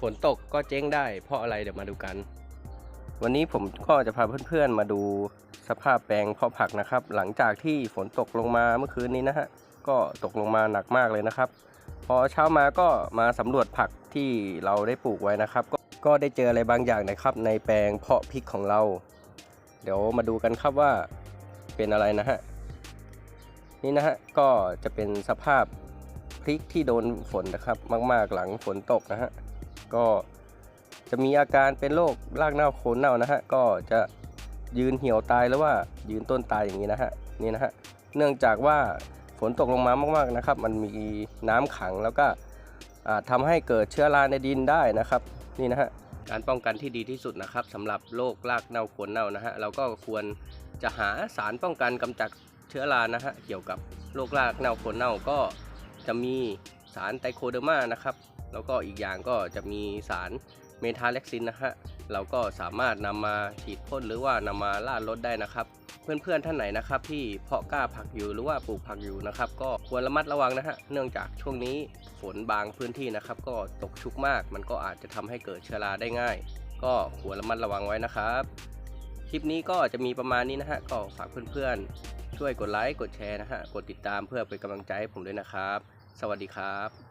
ฝนตกก็เจ๊งได้ เพราะอะไรเดี๋ยวมาดูกัน วันนี้ผมก็จะพาเพื่อนๆมาดูสภาพแปลงเพาะผักนะครับ หลังจากที่ฝนตกลงมาเมื่อคืนนี้นะฮะก็ตกลงมาหนักมากเลยนะครับ พอเช้ามาก็มาสำรวจผักที่เราได้ปลูกไว้นะครับ ก็ก็ได้เจออะไรบางอย่างนะครับ ในแปลงเพาะพริกของเรา เดี๋ยวมาดูกันครับว่าเป็นอะไรนะฮะนี่นะฮะก็จะเป็นสภาพพริกที่โดนฝนนะครับ มาก ๆ หลังฝนตกนะฮะ ก็จะมีอาการเป็นโรครากเน่าโคนเน่านะฮะก็จะยืนเหี่ยวตายหรือว่ายืนต้นตายอย่างนี้นะฮะนี่นะฮะเนื่องจากว่าฝนตกลงมามากๆนะครับ มันมีน้ำขังแล้วก็อาจทำให้เกิดเชื้อราในดินได้นะครับนี่นะฮะการป้องกันที่ดีที่สุดนะครับสำหรับโรครากเน่าโคนเน่านะฮะเราก็ควรจะหาสารป้องกันกำจัดเชื้อรานะฮะเกี่ยวกับโรครากเน่าโคนเน่าก็จะมี สารไตโคเดอร์มานะครับ แล้วก็อีกอย่างก็จะมีสารเมทาเล็กซินนะฮะ เราก็สามารถนำมาฉีดพ่นหรือว่านำมาล่าดรถได้นะครับ เพื่อนๆท่านไหนนะครับที่เพาะกล้าผักอยู่หรือว่าปลูกผักอยู่นะครับ ก็ควรระมัดระวังนะฮะ เนื่องจากช่วงนี้ฝนบางพื้นที่นะครับ ก็ตกชุกมาก มันก็อาจจะทำให้เกิดเชื้อราได้ง่าย ก็ควรระมัดระวังไว้นะครับ คลิปนี้ก็จะมีประมาณนี้นะฮะ ก็ฝากเพื่อนๆช่วยกดไลค์ กดแชร์นะฮะ กดติดตามเพื่อเป็นกำลังใจให้ผมด้วยนะครับ สวัสดีครับ